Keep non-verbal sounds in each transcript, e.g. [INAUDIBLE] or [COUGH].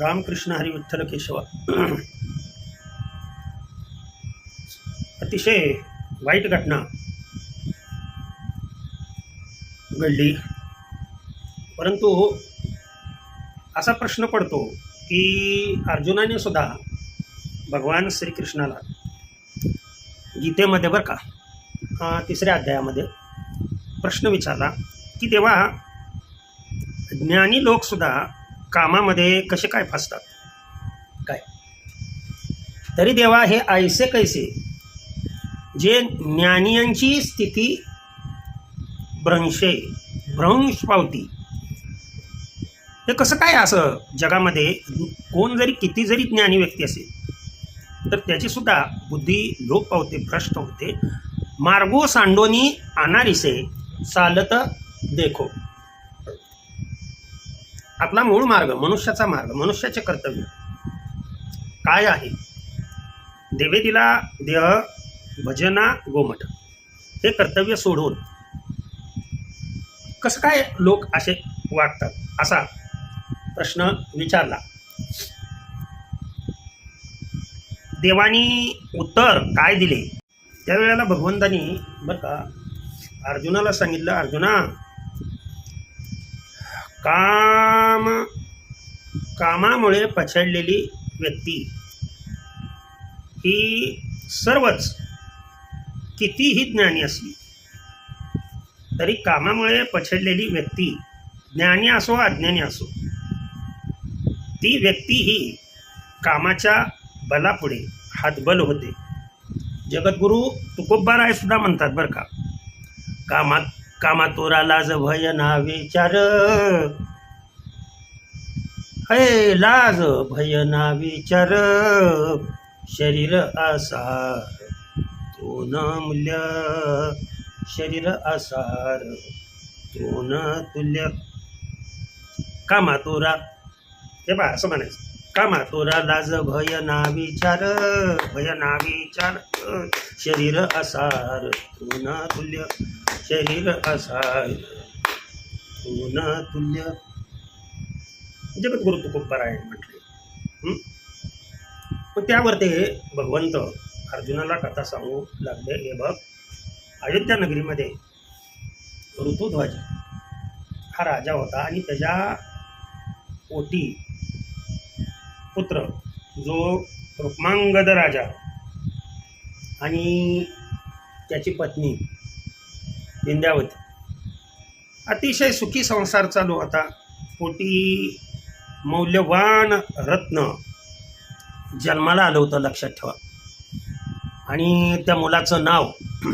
रामकृष्ण हरी विठ्ठल केशव. अतिशय वाईट घटना घडली. परंतु असा प्रश्न पडतो की अर्जुनाने सुद्धा भगवान श्रीकृष्णाला गीतेमध्ये बरं का तिसऱ्या अध्यायामध्ये प्रश्न विचारला की तेव्हा ज्ञानी लोकसुद्धा कामामध्ये कसे काय फसतात? काय? तरी देवा हे ऐसे कैसे? जे ज्ञानियांची स्थिती भ्रंशे भ्रंश पावती. हे कसं काय असं जगामध्ये कोण जरी किती जरी ज्ञानी व्यक्ती असेल तर त्याची सुद्धा बुद्धी लोप पावते भ्रष्ट होते. मार्गो सांडोनी अनारिसे चालत देखो. आपला मूळ मार्ग मनुष्याचा मार्ग मनुष्याचे कर्तव्य. काय आहे? देवेदिला देह भजना गोमठ हे कर्तव्य सोडून कसं काय लोक असे वागतात? असा प्रश्न विचारला. देवानी उत्तर काय दिले? त्यावेळेला भगवंतानी बरं का अर्जुनाला सांगितलं अर्जुना का कामामुळे पछडलेली व्यक्ती. ही सर्वच कितीही ज्ञानी असली तरी कामामुळे पछडलेली व्यक्ती ज्ञानी असो अज्ञानी असो ती व्यक्ती ही कामाच्या बलापुढे हातबल होते. जगद्गुरू तुकोबाराय सुद्धा म्हणतात बरं का. कामात कामा तोरा लाज भय ना विचार हे लाज भयना विचार शरीर आसार तो न मूल्य शरीर आसार तो न तुल्य. कामा तोरा हे पहा असं म्हणायचं. कामा तोरा लाज भय ना विचार भय ना विचार शरीर असार तू न तुल्य शरीर असार तू न तुल्य. जगद्गुरु तुकोबाराय म्हटले. पण मग त्यावर ते भगवंत अर्जुनाला कथा सांगू लागले. हे बघ अयोध्या नगरीमध्ये ऋतुध्वज हा राजा होता आणि त्याच्या ओटी पुत्र जो रुक्मांगद राजा आणि त्याची पत्नी विंध्यावती. अतिशय सुखी संसार चालू होता. पोटी मौल्यवान रत्न जन्माला आलं होतं लक्षात ठेवा. आणि त्या मुलाचं नाव [CLEARS THROAT]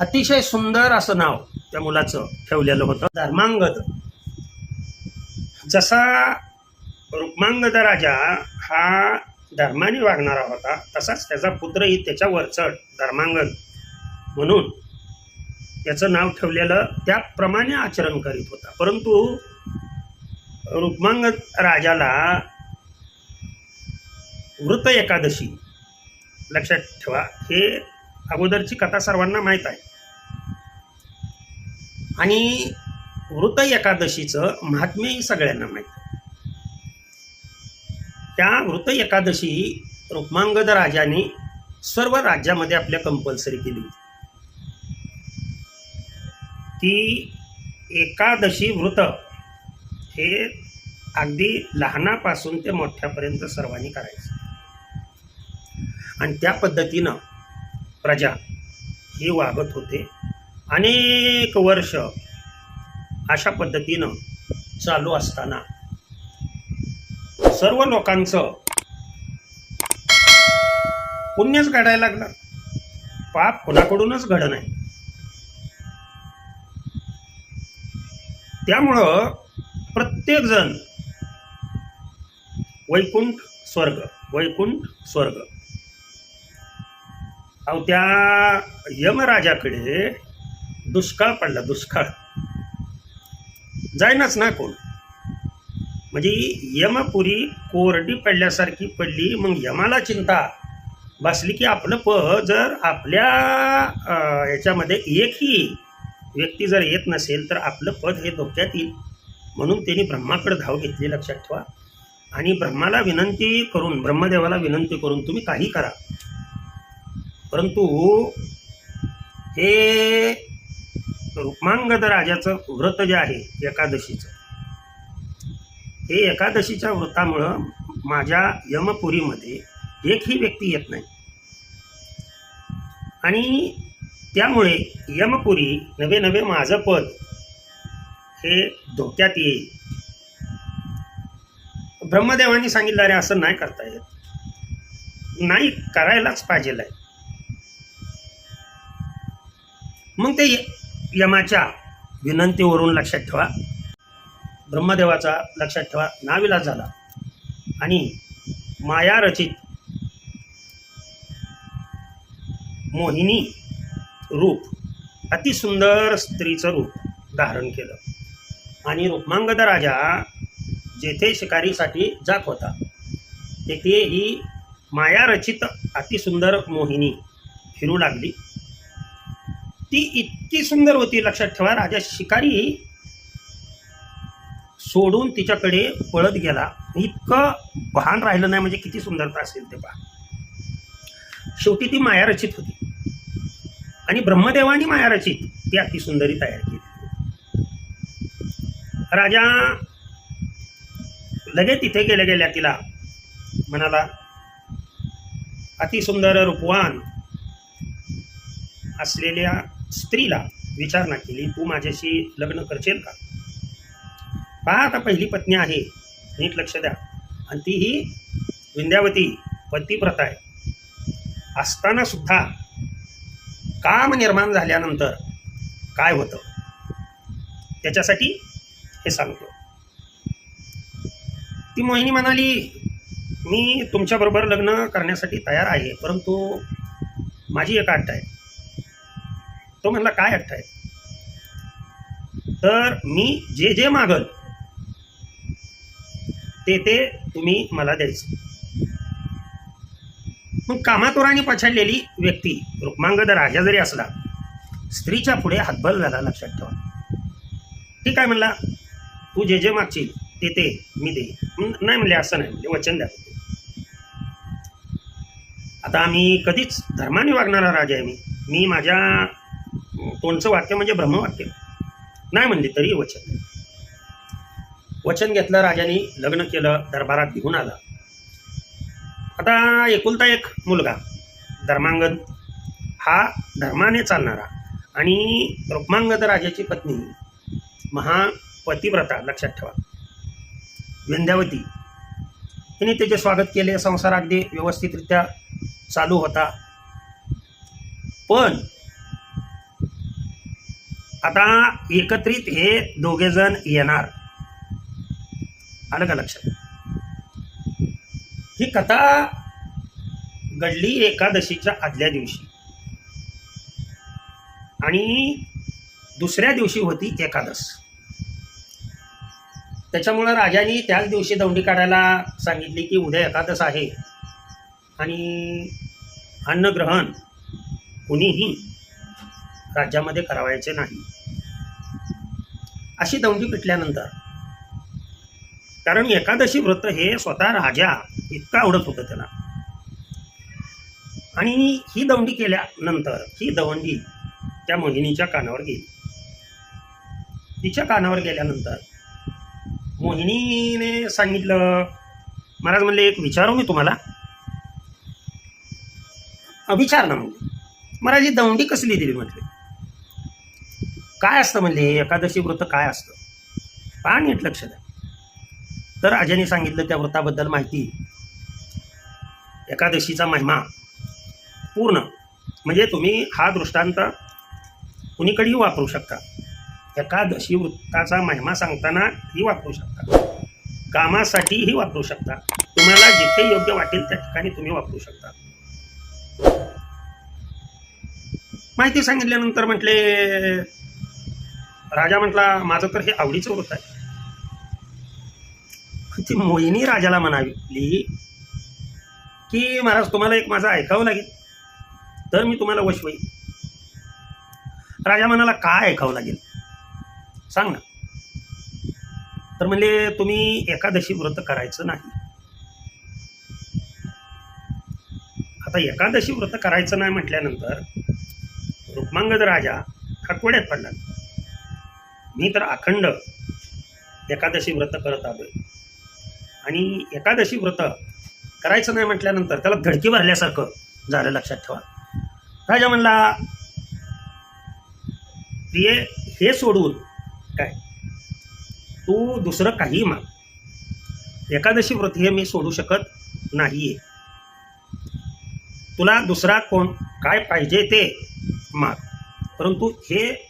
अतिशय सुंदर असं नाव त्या मुलाचं ठेवलेलं होतं. धर्मांगद. जसा रुक्मांगद राजा हा धर्माने वागणारा होता तसाच त्याचा पुत्रही त्याच्यावर चढ धर्मांगद म्हणून त्याचं नाव ठेवलेलं त्याप्रमाणे आचरण करीत होता. परंतु रुक्मांग राजाला वृत एकादशी. लक्षात ठेवा हे अगोदरची कथा सर्वांना माहीत आहे. आणि वृत एकादशीचं महात्म्यही सगळ्यांना माहीत आहे. त्या वृत एकादशी रुक्मांगद राजाने सर्व राज्यामध्ये आपल्या कंपल्सरी केली होती. ती एकादशी व्रत हे अगदी लहानापासून ते मोठ्यापर्यंत सर्वांनी करायचं. आणि त्या पद्धतीनं प्रजा ही वागत होते. अनेक वर्ष अशा पद्धतीनं चालू असताना सर्व लोकांचं पुण्यच घडायला लागलं. पाप कुणाकडूनच घड नाही. त्यामुळं प्रत्येकजण वैकुंठ स्वर्ग वैकुंठ स्वर्ग. अहो त्या यमराजाकडे दुष्काळ पडला दुष्काळ. जाईनाच ना कोण? म्हणजे यमपुरी कोरडी पडल्यासारखी पडली मग यमाला चिंता. बसली की आपलं पद जर आपल्या याच्यामध्ये एकही व्यक्ती जर येत नसेल तर आपलं पद हे धोक्यात येईल. म्हणून त्यांनी ब्रह्माकडे धाव घेतली लक्षात ठेवा. आणि ब्रह्माला विनंती करून ब्रह्मदेवाला विनंती करून तुम्ही काही करा. परंतु हे रुक्मांगद राजाचं व्रत जे आहे एकादशीचं हे एकादशीच्या व्रतामुळं माझ्या यमपुरीमध्ये एकही व्यक्ती येत नाही. आणि त्यामुळे यमपुरी नवे नवे माझं पद हे धोक्यात येईल. ब्रह्मदेवांनी सांगितलं अरे असं नाही करता येत. नाही करायलाच पाहिजे आहे. मग ते यमाच्या विनंतीवरून लक्षात ठेवा. ब्रह्मदेवाचा लक्षात ठेवा नाविलाज झाला. आणि माया रचित मोहिनी रूप अतिसुंदर स्त्रीचं रूप धारण केलं. आणि रुक्मांगद राजा जेथे शिकारीसाठी जात होता तेथे ही माया रचित अतिसुंदर मोहिनी फिरू लागली. ती इतकी सुंदर होती लक्षात ठेवा राजा शिकारी सोडून तिच्याकडे पळत गेला. इतकं भान राहिलं नाही म्हणजे किती सुंदरता असेल ते पहा. शेवटी ती माया रचित होती. आणि ब्रह्मदेवानी माया रचित ती अतिसुंदरी तयार केली. राजा. लगेच तिथे गेले गेल्या तिला म्हणाला अतिसुंदर रूपवान असलेल्या स्त्रीला विचारणा केली. तू माझ्याशी लग्न करशील का? पहा आता पहिली पत्नी आहे. नीट लक्ष द्या. आणि ती ही विंध्यावती पतिप्रथा आहे. असताना सुद्धा काम निर्माण झाल्यानंतर काय होतं? त्याच्यासाठी हे सांगतो. ती मोहिनी म्हणाली मी तुमच्याबरोबर लग्न करण्यासाठी तयार आहे परंतु माझी एक अट आहे. तो म्हणला काय अट आहे? तर मी जे जे मागल ते ते तुम्ही मला द्यायचं. मग कामातोराने पछाडलेली व्यक्ती रुक्मांगद राजा जरी असला स्त्रीच्या पुढे हातबल झाला लक्षात ठेवा. ठीक आहे म्हणला तू जे जे मागशील ते ते मी दे नाही म्हणले असं नाही म्हणजे वचन द्या. आता आम्ही कधीच धर्माने वागणारा राजा आहे मी. मी माझ्या तोंडचं वाक्य म्हणजे ब्रह्मवाक्य. नाही म्हणले तरी वचन. वचन घेतलं राजाने लग्न केलं दरबारात घेऊन आला. आता एकुलता एक मुलगा धर्मांगद हा धर्माने चालणारा आणि रुक्मांगद राजाची पत्नी महा पतिव्रता लक्षात ठेवा. विंध्यावती. तिने त्याचे स्वागत केले. संसार अगदी व्यवस्थितरित्या चालू होता. पण आता एकत्रित हे दोघेजण येणार. आलं का लक्षात? ही कथा घडली एकादशीच्या आदल्या दिवशी. आणि दुसऱ्या दिवशी होती एकादश त्याच्यामुळं राजाने त्याच दिवशी दौंडी काढायला सांगितली की उद्या एकादश आहे. आणि अन्नग्रहण कुणीही राज्यामध्ये करावायचे नाही. अशी दौंडी पिटल्यानंतर कारण एकादशी व्रत हे स्वतः राजा इतकं आवडत होतं त्याला. आणि ही दौंडी केल्यानंतर ही दवंडी त्या मोहिनीच्या कानावर गेली. तिच्या कानावर गेल्यानंतर मोहिनीने सांगितलं. महाराज म्हणले एक विचारू मी तुम्हाला? विचार ना म्हणजे महाराज ही दौंडी कसली दिली म्हटले? काय असतं म्हणजे एकादशी व्रत काय असतं? का नीट लक्ष द्या तर अजयने सांगितलं त्या व्रताबद्दल माहिती. एकादशीचा महिमा पूर्ण. म्हणजे तुम्ही हा दृष्टांत कुणीकडेही वापरू शकता. एकादशी वृत्ताचा महिमा सांगताना ही वापरू शकता. कामासाठीही वापरू शकता. तुम्हाला जिथे योग्य वाटेल त्या ठिकाणी तुम्ही वापरू शकता. माहिती सांगितल्यानंतर म्हटले राजा म्हटला माझं तर हे आवडीचं व्रत आहे. ती मोहिनी राजाला म्हणाली की महाराज तुम्हाला एक माझं ऐकावं लागेल. तर मी तुम्हाला वश होईल राजा म्हणाला काय ऐकावं लागेल? सांग ना. तर म्हणले तुम्ही एकादशी व्रत करायचं नाही. आता एकादशी व्रत करायचं नाही म्हटल्यानंतर रुक्मांगद राजा हा पडला. मी तर अखंड एकादशी व्रत करत आलोय. आणि एकादशी व्रत करायचं नाही म्हटल्यानंतर त्याला धडकी भरल्यासारखं झालं लक्षात ठेवा. राजा म्हणला प्रिय हे सोडून काय? तू दुसरं काही माग. एकादशी व्रत हे मी सोडू शकत नाहीये. तुला दुसरा कोण काय पाहिजे ते माग. परंतु हे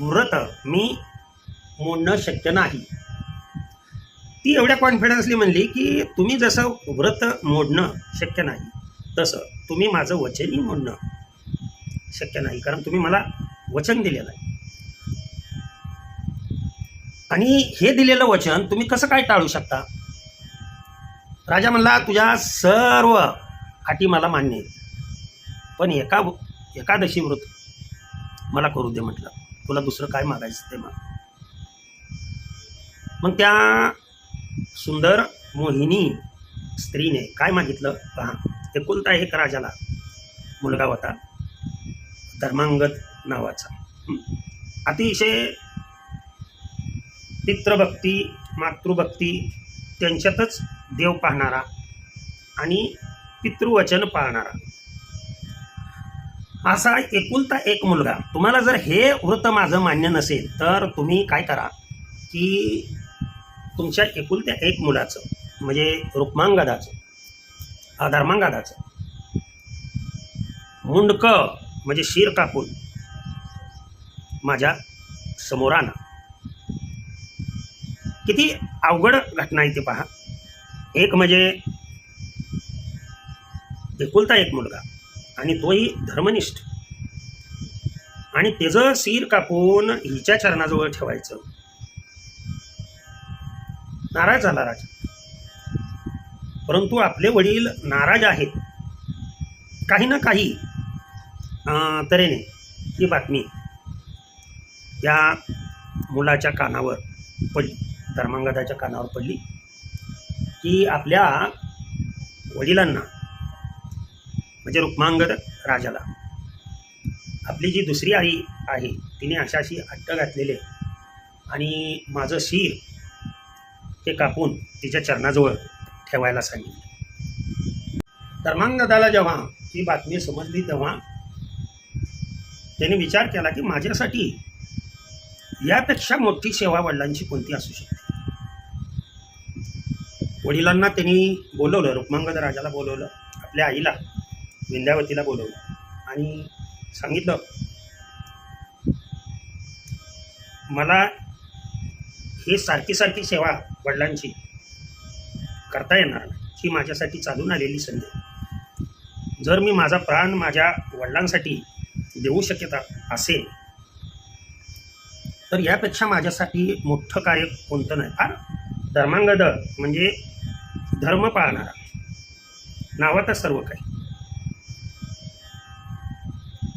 व्रत मी मोडणं शक्य नाही. ती एवढ्या कॉन्फिडन्सली म्हणली की तुम्ही जसं व्रत मोडणं शक्य नाही तसं तुम्ही माझं वचनही मोडणं शक्य नाही. कारण तुम्ही मला वचन दिलेलं आहे. आणि हे दिलेलं वचन तुम्ही कसं काय टाळू शकता? राजा म्हणला तुझ्या सर्व अटी मला मान्य आहेत. पण एका एकादशी व्रत मला करू दे म्हटलं. तुला दुसरं काय मागायचं ते माग मग त्या सुंदर मोहिनी स्त्रीने काय मागितलं? पहा एकुलता एक राजाला मुलगा होता धर्मांगत नावाचा. अतिशय पितृभक्ती मातृभक्ती त्यांच्यातच देव पाहणारा आणि पितृवचन पाळणारा. असा एकुलता एक मुलगा. तुम्हाला जर हे व्रत माझं मान्य नसेल तर तुम्ही काय करा की तुमच्या एकुलत्या एक मुलाचं म्हणजे रुक्मांगदाचं अ, धर्मांगदाचं मुंडकं म्हणजे शिर कापून माझ्यासमोर आणा किती अवघड घटना आहे ते पहा. एक म्हणजे एकुलता एक मुलगा आणि तोही धर्मनिष्ठ. आणि त्याचं सीर कापून हिच्या चरणाजवळ ठेवायचं. नाराज झाला राजा. परंतु आपले वडील नाराज आहेत. काही ना काही अं, तऱ्हेने ही बातमी त्या मुलाच्या कानावर पडली. धर्मांगदाच्या कानावर पडली की आपल्या वडिलांना म्हणजे रुक्मांगद राजाला आपली जी दुसरी आई आहे तिने अशा अशी अट्ट घातलेले आणि माझं शीर ते कापून तिच्या चरणाजवळ ठेवायला सांगितले. धर्मांगदाला जेव्हा ही बातमी समजली तेव्हा त्याने विचार केला की माझ्यासाठी यापेक्षा मोठी सेवा वडिलांची कोणती असू शकते? वडिलांना त्यांनी बोलवलं रुक्मांगद राजाला बोलवलं आपल्या आईला विंध्यावतीला बोलवलं. आणि सांगितलं मला ही सारखी सारखी सेवा वडिलांची करता येणार नाही. ही माझ्यासाठी चालून आलेली संधी जर मी माझा प्राण माझ्या वडिलांसाठी देऊ शक्यता असेल तर यापेक्षा माझ्यासाठी मोठं कार्य कोणतं नाही. फार धर्मांगद म्हणजे धर्म पाळणारा. नावातच सर्व काही.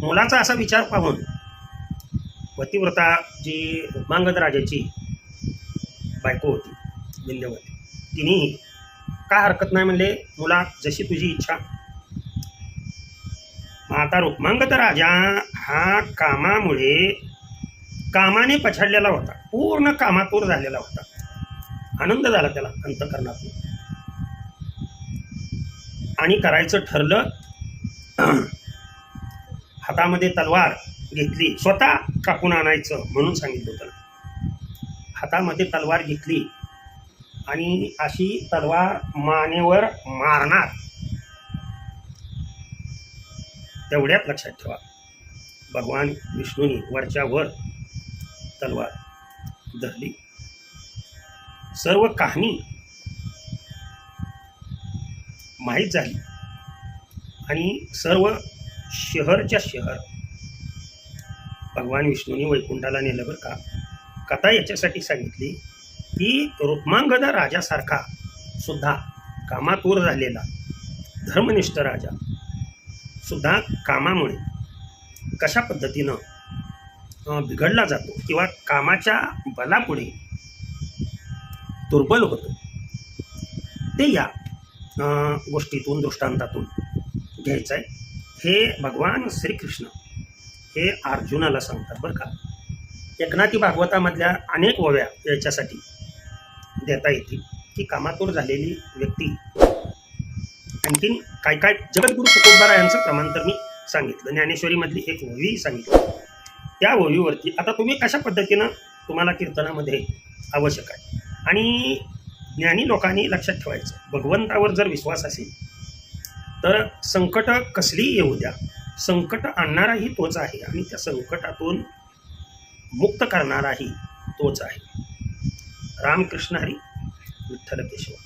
मुलाचा असा विचार पाहून पतिव्रता जी रुक्मांगद राजाची बायको होती विंध्यवती तिने का हरकत नाही म्हणले? मुला जशी तुझी इच्छा. आता रुक्मांगद राजा हा कामामुळे कामाने पछाडलेला होता. पूर्ण कामातूर झालेला होता. आनंद झाला त्याला अंतकरणातून. आणि करायचं ठरलं हातामध्ये तलवार घेतली स्वतः कापून आणायचं म्हणून सांगितलं होतं. हातामध्ये तलवार घेतली आणि अशी तलवार मानेवर मारणार. तेवढ्यात लक्षात ठेवा भगवान विष्णूनी वरच्या वर तलवार धरली. सर्व कहाणी माहीत झाली. आणि सर्व शहरच्या शहर भगवान विष्णूने वैकुंठाला नेलं बरं का कथा याच्यासाठी सांगितली की रुक्मांगद राजासारखा सुद्धा कामातूर झालेला धर्मनिष्ठ राजा सुद्धा कामामुळे कशा पद्धतीनं बिघडला जातो किंवा कामाच्या बलापुढे दुर्बल होतो ते या गोष्टीतून दृष्टांतातून घ्यायचं आहे. हे भगवान श्रीकृष्ण हे अर्जुनाला सांगतात बरं का. एकनाथी भागवतामधल्या अनेक ओव्या याच्यासाठी देता येतील की कामातूर झालेली व्यक्ती आणखीन काय काय जगद्गुरु तुकोबारा यांचं प्रमाण तर मी सांगितलं. ज्ञानेश्वरीमधली एक ओवी सांगितली. त्या ओवीवरती आता तुम्ही कशा पद्धतीनं तुम्हाला कीर्तनामध्ये आवश्यक आहे? आणि ज्ञानी लोकांनी लक्षात ठेवायचं. भगवंतावर जर विश्वास असेल तर संकट कसलीही येऊ द्या. संकट आणणाराही तोच आहे आणि त्या संकटातून मुक्त करणाराही तोच आहे. रामकृष्ण हरी विठ्ठल केशव.